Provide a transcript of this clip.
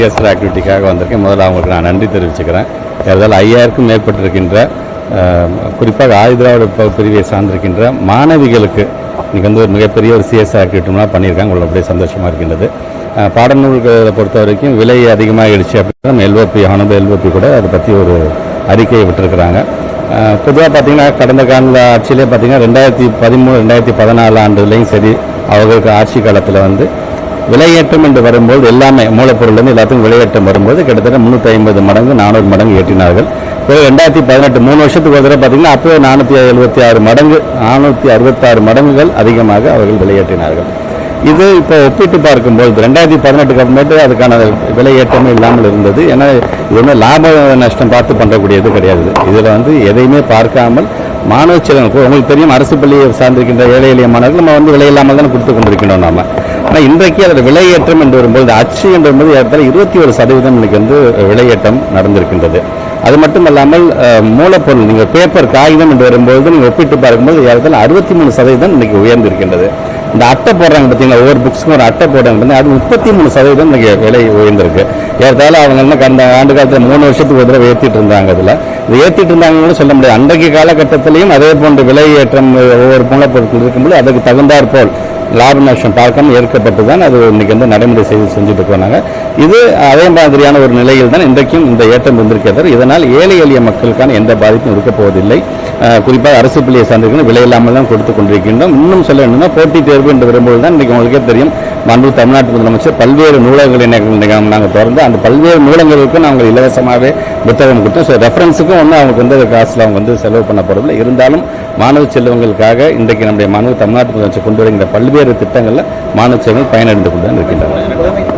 CSR ஆக்டிவிட்டிக்காக வந்திருக்கேன். முதல்ல அவங்களுக்கு நான் நன்றி தெரிவிச்சுக்கிறேன். ஏதாவது ஐயாயிரக்கும் மேற்பட்டிருக்கின்ற குறிப்பாக ஆயுதிராவிட பிரிவை சார்ந்திருக்கின்ற மாணவிகளுக்கு இன்றைக்கி வந்து ஒரு மிகப்பெரிய ஒரு சிஎஸ்ஆர் ஆக்டிவிட்டிலாம் பண்ணியிருக்காங்க. உங்களுக்கு அப்படியே சந்தோஷமாக இருக்கின்றது. பாடநூல்களை பொறுத்த வரைக்கும் விலை அதிகமாகிடுச்சு அப்படின்னா நம்ம எல்ஓபி ஆனந்த எல்ஓபி கூட அதை பற்றி ஒரு அறிக்கையை விட்டுருக்குறாங்க. பொதுவாக பார்த்திங்கன்னா கடந்த கால ஆட்சியிலே பார்த்தீங்கன்னா ரெண்டாயிரத்தி பதிமூணு ரெண்டாயிரத்தி பதினாலு ஆண்டுலேயும் சரி அவர்களுக்கு ஆட்சி காலத்தில் வந்து விலையேற்றம் என்று வரும்போது எல்லாமே மூலப்பொருள்லேருந்து எல்லாத்துக்கும் விலையேற்றம் வரும்போது கிட்டத்தட்ட முந்நூற்றி ஐம்பது மடங்கு நானூறு மடங்கு ஏற்றினார்கள். இப்போ ரெண்டாயிரத்தி பதினெட்டு மூணு வருஷத்துக்கு ஒரு தடவை பார்த்தீங்கன்னா அப்போ நானூற்றி எழுபத்தி ஆறு மடங்கு நானூற்றி அறுபத்தாறு மடங்குகள் அதிகமாக அவர்கள் விலையேற்றினார்கள். இது இப்போ ஒப்பிட்டு பார்க்கும்போது ரெண்டாயிரத்தி பதினெட்டுக்கு அப்புறமேட்டு அதுக்கான விலையேற்றமே இல்லாமல் இருந்தது. ஏன்னா இது ஒன்றும் லாப நஷ்டம் பார்த்து பண்ணக்கூடியது கிடையாது. இதில் வந்து எதையுமே பார்க்காமல் மாணவ செலவு உங்களுக்கு தெரியும் அரசு பள்ளியை சார்ந்திருக்கின்ற ஏழை எளிய மாணவர்கள் நம்ம வந்து விலை இல்லாமல் தானே கொடுத்து கொண்டிருக்கின்றோம் நம்ம ஆனால் இன்றைக்கு அதில் விலையேற்றம் என்று வரும்போது அச்சு என்று வரும்போது ஏறத்தாழ இருபத்தி ஒரு சதவீதம் இன்னைக்கு வந்து விலையேற்றம் நடந்திருக்கின்றது. அது மட்டும் இல்லாமல் மூலப்பொருள் நீங்கள் பேப்பர் காகிதம் என்று வரும்போது நீங்கள் ஒப்பிட்டு பார்க்கும்போது ஏறத்தாழ அறுபத்தி மூணு சதவீதம் இன்னைக்கு உயர்ந்திருக்கின்றது. இந்த அட்டை போடுறாங்க பார்த்தீங்களா ஒவ்வொரு புக்ஸ்க்கும் ஒரு அட்டை போடுறாங்க பார்த்தீங்கன்னா அது முப்பத்தி மூணு சதவீதம் இன்னைக்கு விலை உயர்ந்திருக்கு. ஏறத்தாழ அவங்க என்ன கடந்த ஆண்டு காலத்தில் மூணு வருஷத்துக்கு ஒரு தடவை ஏற்றிட்டு இருந்தாங்க அதில். இது ஏற்றிட்டு இருந்தாங்கன்னு சொல்ல முடியாது. அன்றைக்கு காலகட்டத்திலையும் அதே போன்ற விலை ஏற்றம் ஒவ்வொரு மூலப்பொருட்கள் இருக்கும்போது அதுக்கு தகுந்தாற்போல் லாப நஷ்டம் பார்க்காம ஏற்கப்பட்டு தான் அது இன்னைக்கு வந்து நடைமுறை செய்து செஞ்சுட்டு போனாங்க இது அதே மாதிரியான ஒரு நிலையில் தான் இன்றைக்கும் இந்த ஏற்றம் வந்திருக்கே இதனால் ஏழை எளிய மக்களுக்கான எந்த பாதிப்பும் இருக்க போவதில்லை. குறிப்பாக அரசு பள்ளியை சார்ந்திருக்கிற விலையில்லாமல் தான் கொடுத்து கொண்டிருக்கின்றோம். இன்னும் சொல்ல வேண்டும்னா போட்டித் தேர்வு என்று வரும்போது தான் இன்றைக்கு உங்களுக்கே தெரியும். மாண்பு தமிழ்நாட்டு முதலமைச்சர் பல்வேறு நூலகங்களை நாங்கள் திறந்து அந்த பல்வேறு நூலகங்களுக்கும் நாங்கள் இலவசமாகவே புத்தகம் கொடுத்தோம் ஸோ ரெஃபரன்ஸுக்கும் ஒன்றும் அவங்களுக்கு வந்து காசில் அவங்க வந்து செலவு பண்ண போகிறதில்ல இருந்தாலும் மாணவ செல்வங்களுக்காக இன்றைக்கு நம்முடைய மாணவ தமிழ்நாட்டு முதலமைச்சர் கொண்டு வருகின்ற பல்வேறு திட்டங்களில் மாணவ செல்வங்கள் பயனடைந்து கொண்டு தான் இருக்கின்றன.